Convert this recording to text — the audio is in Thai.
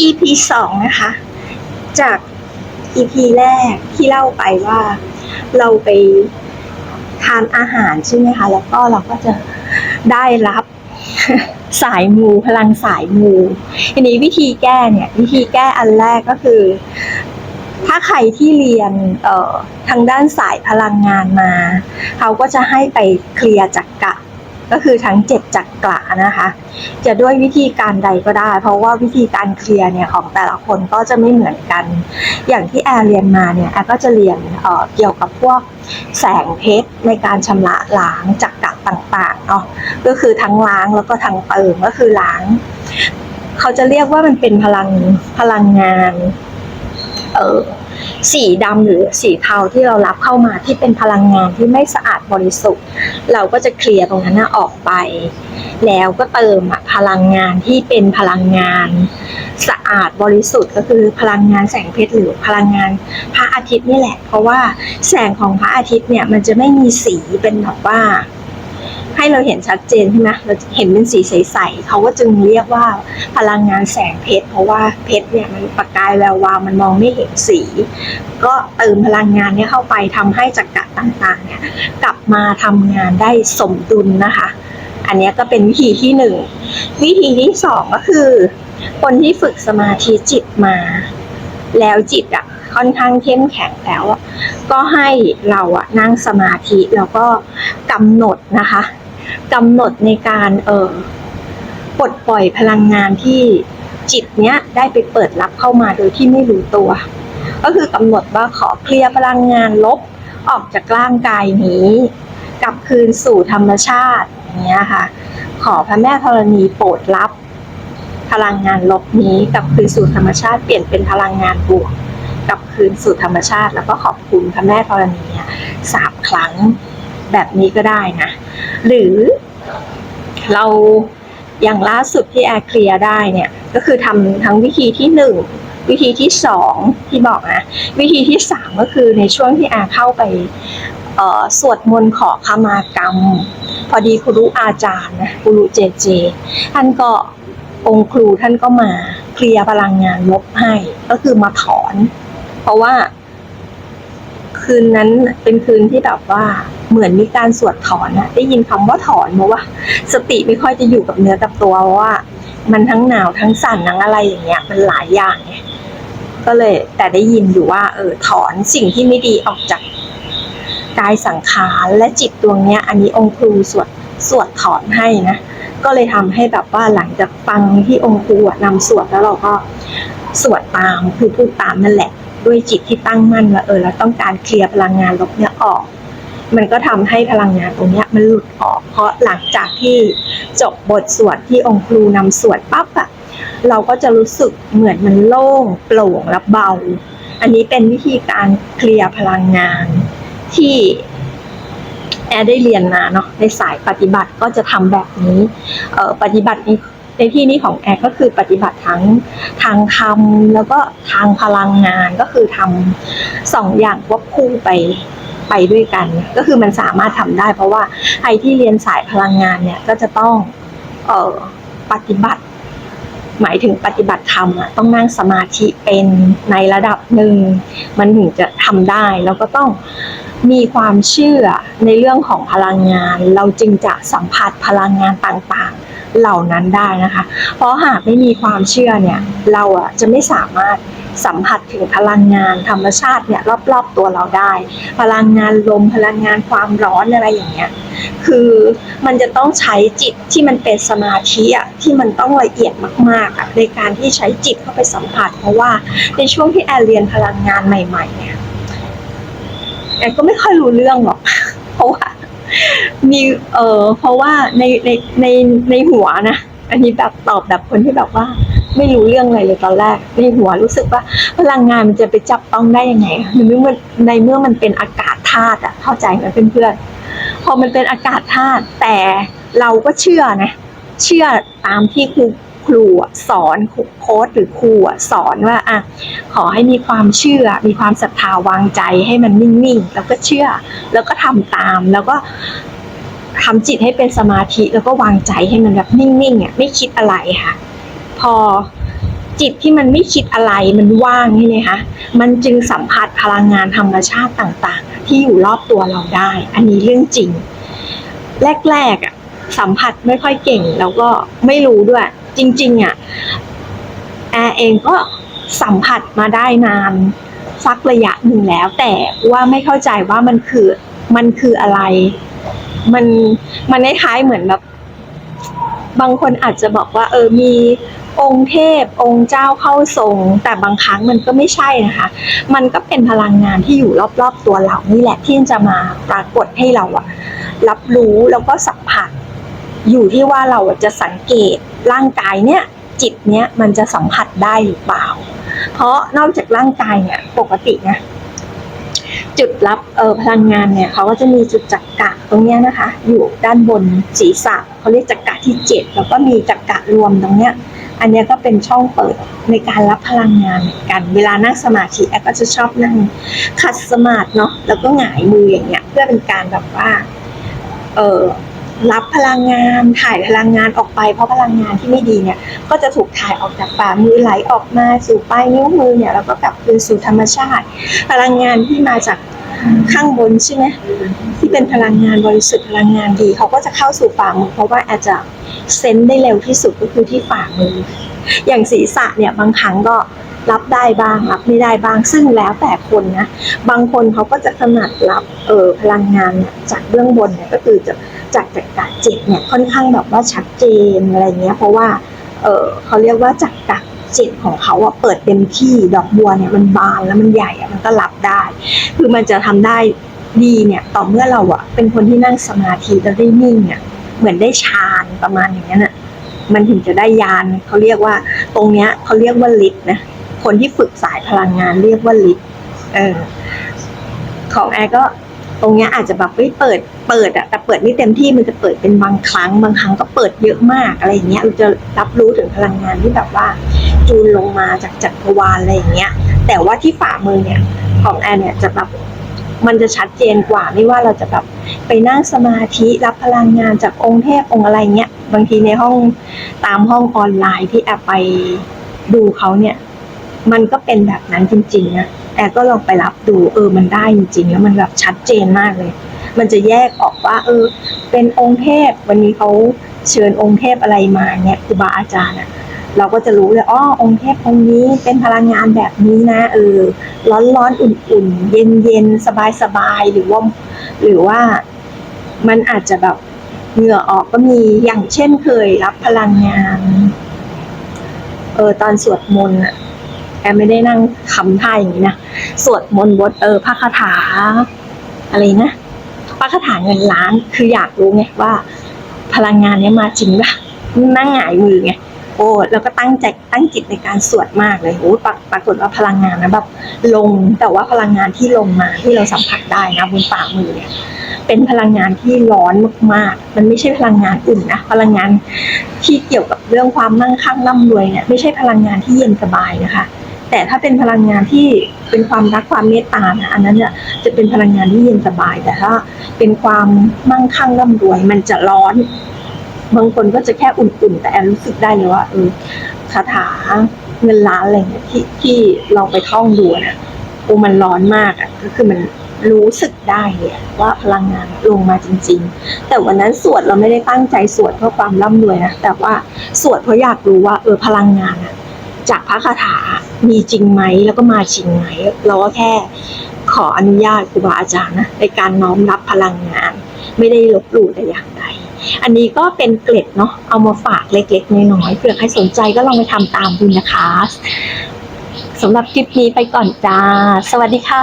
EP สองนะคะ จาก EP แรกที่เล่าไปว่าเราไปทานอาหารใช่ไหมคะ แล้วก็เราก็จะได้รับสายมูพลังสายมูทีนี้วิธีแก้เนี่ย วิธีแก้อันแรกก็คือ ถ้าใครที่เรียนเอ่อทางด้านสายพลังงานมา เขาก็จะให้ไปเคลียร์จักกะ ก็คือทั้งเจ็ดจักระนะคะ จะด้วยวิธีการใดก็ได้ เพราะว่าวิธีการเคลียร์เนี่ยของแต่ละคนก็จะไม่เหมือนกัน อย่างที่แอร์เรียนมาเนี่ยแอร์ก็จะเรียนเเกี่ยวกับพวกแสงเพชรในการชำระล้างจักระต่างๆเนาะก็คือทั้งล้างแล้วก็ทั้งเติมก็คือล้าง เขาจะเรียกว่ามันเป็นพลังพลังงาน เออ สีดำหรือสีเทาที่เรารับเข้ามาที่เป็นพลังงานที่ไม่สะอาดบริสุทธิ์ เราก็จะเคลียร์ตรงนั้นออกไป แล้วก็เติมพลังงานที่เป็นพลังงานสะอาดบริสุทธิ์ก็คือพลังงานแสงเพชรหรือพลังงานพระอาทิตย์นี่แหละ เพราะว่าแสงของพระอาทิตย์เนี่ยมันจะไม่มีสีเป็นแบบว่า ให้เราเห็นชัดเจนใช่ไหมเราเห็นเป็นสีใสๆเขาก็จึงเรียกว่าพลังงานแสงเพชร เพราะว่าเพชรเนี่ยมันประกายแวววาวมันมองไม่เห็นสี ก็เติมพลังงานเนี้เข้าไปทำให้จักระต่างๆเนี่ยกลับมาทำงานได้สมดุลนะคะ อันนี้ก็เป็นวิธีที่หนึ่งวิธีที่สองก็คือ คนที่ฝึกสมาธิจิตมา แล้วจิตอะค่อนข้างเข้มแข็งแล้วก็ให้เราอะนั่งสมาธิแล้วก็กำหนดนะคะ กำหนดในการเออปลดปล่อยพลังงานที่จิตเนี้ยได้ไปเปิดรับเข้ามาโดยที่ไม่รู้ตัว ก็คือกำหนดว่าขอเคลียร์พลังงานลบออกจากร่างกายนี้กลับคืนสู่ธรรมชาติอย่างเงี้ยค่ะ ขอพระแม่ธรณีโปรดรับ พลังงานลบนี้กลับคืนสู่ธรรมชาติเปลี่ยนเป็นพลังงานบวกกลับคืนสู่ธรรมชาติ แล้วก็ขอบคุณพระแม่ธรณีสามครั้ง แบบนี้ก็ได้นะ หรือเราอย่างล่าสุดที่แอร์เคลียร์ได้เนี่ย ก็คือทำทั้งวิธีที่หนึ่งวิธีที่สองที่บอกนะวิธีที่สามก็คือในช่วงที่แอร์เข้าไปสวดมนต์ขอขมากรรม พอดีครูอาจารย์นะครูเจเจ ท่านก็องค์ครูท่านก็มาเคลียร์พลังงานลบให้ ก็คือมาถอน เพราะว่า คืนนั้นเป็นคืนที่แบบว่าเหมือนมีการสวดถอนนะได้ยินคำว่าถอนมาว่า สติไม่ค่อยจะอยู่กับเนื้อกับตัวเพราะว่า มันทั้งหนาวทั้งสั่นทั้งอะไรอย่างเงี้ย มันหลายอย่างไงก็เลยแต่ได้ยินอยู่ว่า เออถอนสิ่งที่ไม่ดีออกจากกายสังขารและจิตดวงเนี้ย อันนี้องค์ครูสวดสวดถอนให้นะก็เลยทำให้แบบว่าหลังจากฟังที่องค์ครูอะนำสวดแล้วเราก็สวดตามคือพูดตามนั่นแหละ ด้วยจิตที่ตั้งมั่นว่าเออเราต้องการเคลียร์พลังงานลบเนี้ยออก มันก็ทำให้พลังงานตรงเนี้ยมันหลุดออก เพราะหลังจากที่จบบทสวดที่องค์ครูนำสวดปั๊บอะเราก็จะรู้สึกเหมือนมันโล่งโปร่งและเบา อันนี้เป็นวิธีการเคลียร์พลังงานที่แอร์ได้เรียนมาเนาะในสายปฏิบัติก็จะทำแบบนี้ปฏิบัติใน ในที่นี้ของแอร์ก็คือปฏิบัติทั้งทางธรรมแล้วก็ทางพลังงานก็คือทำสองอย่างควบคู่ไปไปด้วยกัน ก็คือมันสามารถทำได้ เพราะว่าใครที่เรียนสายพลังงานเนี่ยก็จะต้องเออปฏิบัติ หมายถึงปฏิบัติธรรมอะต้องนั่งสมาธิเป็นในระดับหนึ่งมันถึงจะทำได้แล้วก็ต้องมีความเชื่อในเรื่องของพลังงาน เราจึงจะสัมผัสพลังงานต่างๆ เหล่านั้นได้นะคะ เพราะหากไม่มีความเชื่อเนี่ย เราอะจะไม่สามารถสัมผัสถึงพลังงานธรรมชาติเนี่ยรอบๆตัวเราได้ พลังงานลมพลังงานความร้อนอะไรอย่างเงี้ยคือมันจะต้องใช้จิตที่มันเป็นสมาธิอะที่มันต้องละเอียดมากๆอะในการที่ใช้จิตเข้าไปสัมผัส เพราะว่าในช่วงที่แอนเรียนพลังงานใหม่ ๆ เนี่ยแอก็ไม่ค่อยรู้เรื่องหรอกเพราะว่า มีเออเพราะว่าในในในในหัวนะอันนี้แบบตอบแบบคนที่แบบว่า ไม่รู้เรื่องอะไรเลยตอนแรกในหัวรู้สึกว่าพลังงานมันจะไปจับต้องได้ยังไงในเมื่อในเมื่อมันเป็นอากาศธาตุอะเข้าใจไหมเพื่อนๆพอมันเป็นอากาศธาตุแต่เราก็เชื่อนะเชื่อตามที่ครู ครูสอนโค้ดหรือครูสอนว่าอะขอให้มีความเชื่อ มีความศรัทธาวางใจให้มันนิ่งๆ แล้วก็เชื่อ แล้วก็ทำตาม แล้วก็ทำจิตให้เป็นสมาธิ แล้วก็วางใจให้มันแบบนิ่งๆอะไม่คิดอะไรค่ะ พอจิตที่มันไม่คิดอะไรมันว่างใช่ไหมคะ มันจึงสัมผัสพลังงานธรรมชาติต่างๆ ที่อยู่รอบตัวเราได้ อันนี้เรื่องจริง แรกๆอะสัมผัสไม่ค่อยเก่งแล้วก็ไม่รู้ด้วย จริงๆอะแอร์เองก็สัมผัสมาได้นานสักระยะหนึ่งแล้ว แต่ว่าไม่เข้าใจว่ามันคือมันคืออะไร มันมันคล้ายๆเหมือนแบบ บางคนอาจจะบอกว่า เออมีองค์เทพ องค์เจ้าเข้าทรง แต่บางครั้งมันก็ไม่ใช่นะคะ มันก็เป็นพลังงานที่อยู่รอบๆตัวเรานี่แหละที่จะมาปรากฏให้เราอะรับรู้แล้วก็สัมผัส อยู่ที่ว่าเราจะสังเกตร่างกายเนี่ยจิตเนี้ยมันจะสัมผัสได้หรือเปล่า เพราะนอกจากร่างกายเนี่ยปกตินะจุดรับเออพลังงานเนี่ยเขาก็จะมีจุดจักกะตรงเนี้ยนะคะ อยู่ด้านบนศีรษะเขาเรียกจักกะที่เจ็ดแล้วก็มีจักกะรวมตรงเนี้ย อันนี้ก็เป็นช่องเปิดในการรับพลังงานเหมือนกัน เวลานั่งสมาธิแอฟก็จะชอบนั่งขัดสมาธิเนาะแล้วก็หงายมืออย่างเงี้ยเพื่อเป็นการแบบว่า เออ รับพลังงานถ่ายพลังงานออกไป เพราะพลังงานที่ไม่ดีเนี่ยก็จะถูกถ่ายออกจากฝ่ามือไหลออกมาสู่ปลายนิ้วมือเนี่ยแล้วก็กลับคืนสู่ธรรมชาติ พลังงานที่มาจากข้างบนใช่ไหมที่เป็นพลังงานบริสุทธิ์พลังงานดี เขาก็จะเข้าสู่ฝ่ามือเพราะว่าอาจจะเซนได้เร็วที่สุดก็คือที่ฝ่ามือ อย่างศีรษะเนี่ยบางครั้งก็รับได้บ้างรับไม่ได้บ้างซึ่งแล้วแต่คนนะ บางคนเขาก็จะถนัดรับเออพลังงานจากเบื้องบนเนี่ยก็คือจะ จากจากะเจ็ดเนี่ยค่อนข้างแบบว่าชัดเจนอะไรเงี้ยเพราะว่าเออเขาเรียกว่าจากกะเจ็ดของเขาอะเปิดเต็มที่ดอกบัวเนี่ยมันบานแล้วมันใหญ่อะมันก็รับได้ คือมันจะทำได้ดีเนี่ยต่อเมื่อเราอะเป็นคนที่นั่งสมาธิแล้วได้นิ่งเนี่ยเหมือนได้ฌานประมาณอย่างนั้นอะมันถึงจะได้ยานเขาเรียกว่า ตรงเนี้ยเขาเรียกว่าฤทธิ์นะคนที่ฝึกสายพลังงานเรียกว่าฤทธิ์เออของแอร์ก็ ตรงเนี้ยอาจจะแบบเฮ้ยเปิดเปิดอะแต่เปิดไม่เต็มที่มันจะเปิดเป็นบางครั้ง บางครั้งก็เปิดเยอะมากอะไรอย่างเงี้ยเราจะรับรู้ถึงพลังงานที่แบบว่า จูนลงมาจากจักรวาลอะไรอย่างเงี้ย แต่ว่าที่ฝ่ามือเนี่ยของแอนเนี่ยจะแบบมันจะชัดเจนกว่าไม่ว่าเราจะแบบไปนั่งสมาธิรับพลังงานจากองค์เทพองค์อะไรเงี้ยบางทีในห้องตามห้องออนไลน์ที่แอบไปดูเขาเนี่ย มันก็เป็นแบบนั้นจริงๆนะแอบก็ลองไปรับดูเออมันได้จริงๆแล้วมันแบบชัดเจนมากเลย มันจะแยกออกว่า เออ เป็นองค์เทพวันนี้เขาเชิญองค์เทพอะไรมาเนี่ยครูบาอาจารย์อะเราก็จะรู้เลยอ๋อองค์เทพองค์นี้เป็นพลังงานแบบนี้นะเออร้อนร้อนอุ่นๆ เย็นเย็นสบายสบายหรือว่าหรือว่ามันอาจจะแบบเหงื่อออกก็มีอย่างเช่นเคยรับพลังงาน เออตอนสวดมนต์อะ แอมไม่ได้นั่งคำท่าอย่างนี้นะ สวดมนต์บทเออพระคาถา อะไรนะพระคาถาเงินล้านคืออยากรู้ไงว่า พลังงานนี้มาจริงป่ะนั่งหงายมือไงโอ้แล้วก็ตั้งใจตั้งจิตในการสวดมากเลยโอ้ปรปรากฏว่าพลังงานนะแบบลงแต่ว่าพลังงานที่ลงมาที่เราสัมผัสได้นะบนฝ่ามือเนี่ยเป็นพลังงานที่ร้อนมากๆ มันไม่ใช่พลังงานอุ่นนะ พลังงานที่เกี่ยวกับเรื่องความมั่งคั่งร่ำรวยเนี่ยไม่ใช่พลังงานที่เย็นสบายนะคะ แต่ถ้าเป็นพลังงานที่เป็นความรักความเมตตานะอันนั้นเนี่ยจะเป็นพลังงานที่เย็นสบาย แต่ถ้าเป็นความมั่งคั่งร่ำรวย มันจะร้อน บางคนก็จะแค่อุ่นๆ แต่แอนรู้สึกได้เลยว่าเออคาถาเงินล้านอะไรเนี่ยที่ที่ลองไปท่องดูนะโอ้มันร้อนมากอะก็คือมันรู้สึกได้เลยอะว่าพลังงานลงมาจริง ๆ แต่วันนั้นสวดเราไม่ได้ตั้งใจสวดเพื่อความร่ำรวยนะแต่ว่าสวดเพราะอยากรู้ว่าเออพลังงานอะ จากพระคาถามีจริงไหมแล้วก็มาจริงไหมเราก็แค่ขออนุญาตครูบาอาจารย์นะในการน้อมรับพลังงาน ไม่ได้ลบหลู่แต่อย่างใดอันนี้ก็เป็นเกล็ดเนาะเอามาฝากเล็กๆน้อยๆเผื่อใครสนใจก็ลองไปทำตามดูนะคะสำหรับคลิปนี้ไปก่อนจ้า สวัสดีค่ะ